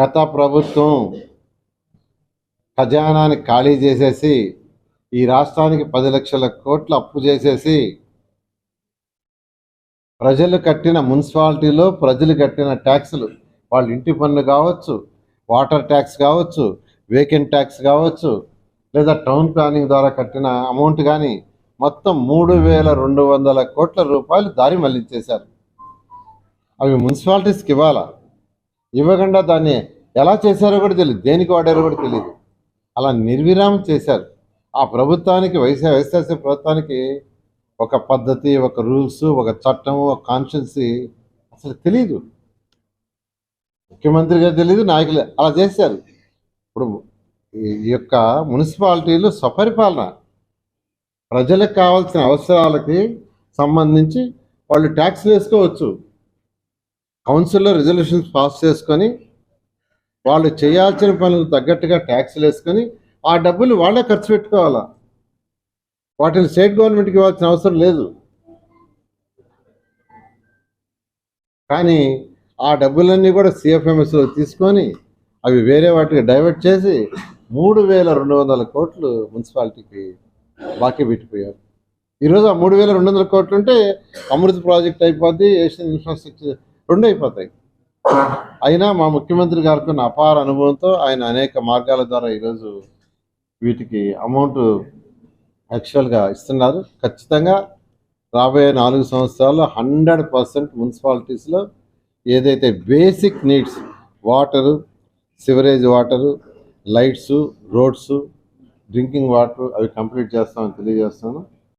గత ప్రభుత్వం ఖజానాని ఖాళీ చేసేసి ఈ రాష్ట్రానికి పది లక్షల కోట్లు అప్పు చేసేసి ప్రజలు కట్టిన మున్సిపాలిటీలో ప్రజలు కట్టిన ట్యాక్సులు వాళ్ళ ఇంటి పన్ను కావచ్చు వాటర్ ట్యాక్స్ కావచ్చు వేకెంట్ ట్యాక్స్ కావచ్చు లేదా టౌన్ ప్లానింగ్ ద్వారా కట్టిన అమౌంట్ కానీ మొత్తం మూడు వేల రెండు వందల కోట్ల రూపాయలు దారి మళ్ళించేశారు. అవి మున్సిపాలిటీస్కి ఇవ్వాలా? ఇవ్వకుండా దాన్ని ఎలా చేశారో కూడా తెలియదు. దేనికి వాడారో కూడా తెలియదు. అలా నిర్విరామం చేశారు. ఆ ప్రభుత్వానికి వైసీ వైఎస్ఆర్సీ ప్రభుత్వానికి ఒక పద్ధతి ఒక రూల్స్ ఒక చట్టం ఒక కాన్స్టిట్యున్సీ అసలు తెలియదు గారు తెలియదు నాయకులు అలా చేశారు. ఇప్పుడు ఈ యొక్క మున్సిపాలిటీలు స్వపరిపాలన. ప్రజలకు కావాల్సిన అవసరాలకి సంబంధించి వాళ్ళు ట్యాక్స్ వేసుకోవచ్చు. కౌన్సిల్లో రిజల్యూషన్స్ పాస్ చేసుకొని వాళ్ళు చేయాల్సిన పనులు తగ్గట్టుగా ట్యాక్స్లు వేసుకొని ఆ డబ్బులు వాళ్ళే ఖర్చు పెట్టుకోవాలా? వాటిని స్టేట్ గవర్నమెంట్కి ఇవ్వాల్సిన అవసరం లేదు. కానీ ఆ డబ్బులన్నీ కూడా సిఎఫ్ఎంఎస్లో తీసుకొని అవి వేరే వాటికి డైవర్ట్ చేసి మూడు వేల రెండు వందల కోట్లు మున్సిపాలిటీకి బాకీ పెట్టిపోయారు. ఈరోజు ఆ మూడు వేల రెండు వందల కోట్లు ఉంటే అమృత్ ప్రాజెక్ట్ అయిపోద్ది ఏషియన్ ఇన్ఫ్రాస్ట్రక్చర్ రెండు అయిపోతాయి అయినా మా ముఖ్యమంత్రి గారికి ఉన్న అపార అనుభవంతో ఆయన అనేక మార్గాల ద్వారా ఈరోజు వీటికి అమౌంట్ యాక్చువల్గా ఇస్తున్నారు. ఖచ్చితంగా రాబోయే నాలుగు సంవత్సరాల్లో హండ్రెడ్ పర్సెంట్ మున్సిపాలిటీస్లో ఏదైతే basic needs water sewerage water lights roads drinking water అవి కంప్లీట్ చేస్తామని తెలియజేస్తాను